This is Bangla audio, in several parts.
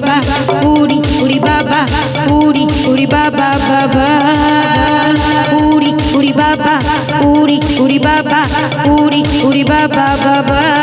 বাবা পুরি পুরি বাবা পুরি পুরি বাবা বাবা। পুরি পুরি বাবা পুরি পুরি বাবা পুরি পুরি বাবা বাবা।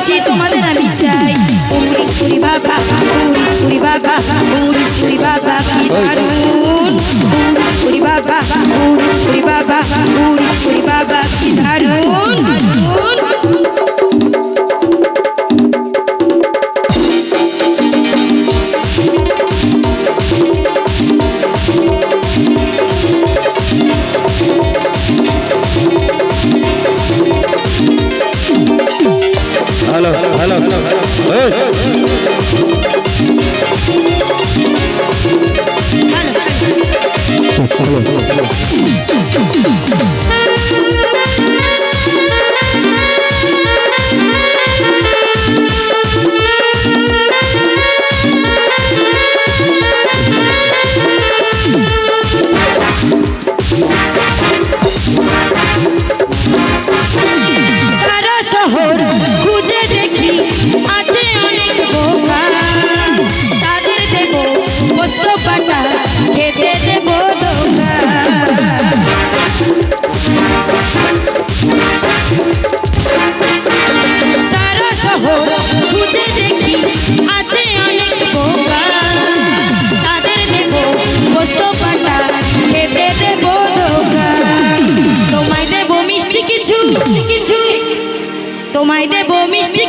ভালোবাসি তোমাদের আমি চাই। পুরি পুরি বাবা পুরি পুরি বাবা পুরি পুরি বাবা কি দারুণ Hello, hello.